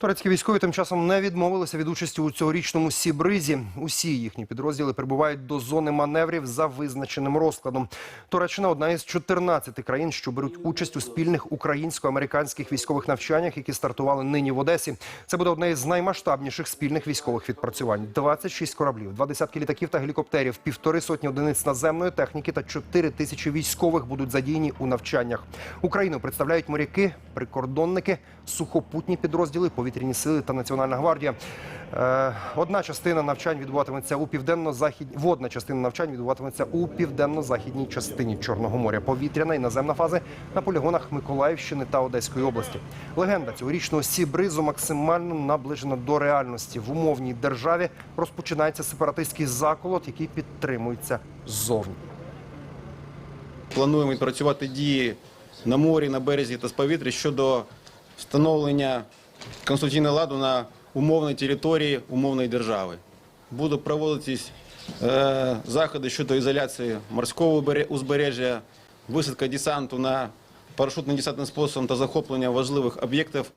Турецькі військові тим часом не відмовилися від участі у цьогорічному Сібризі. Усі їхні підрозділи прибувають до зони маневрів за визначеним розкладом. Туреччина одна із 14 країн, що беруть участь у спільних українсько-американських військових навчаннях, які стартували нині в Одесі. Це буде одне із наймасштабніших спільних військових відпрацювань. 26 кораблів, два десятки літаків та гелікоптерів, півтори сотні одиниць наземної техніки та 4 тисячі військових будуть задіяні у навчаннях. Україну представляють моряки, прикордонники, сухопутні підрозділи, повітряні сили та Національна гвардія. Е, Одна частина навчань відбуватиметься у південно-західній водна частина навчань відбуватиметься у південно-західній частині Чорного моря. Повітряна і наземна фази на полігонах Миколаївщини та Одеської області. Легенда цьогорічного сібризу максимально наближена до реальності. В умовній державі розпочинається сепаратистський заколот, який підтримується ззовні. Плануємо відпрацювати дії на морі, на березі та з повітря щодо встановлення конституційного ладу на умовній території умовної держави. Будуть проводитись е, заходи щодо ізоляції морського узбережжя, висадка десанту на парашютно-десантним способом та захоплення важливих об'єктів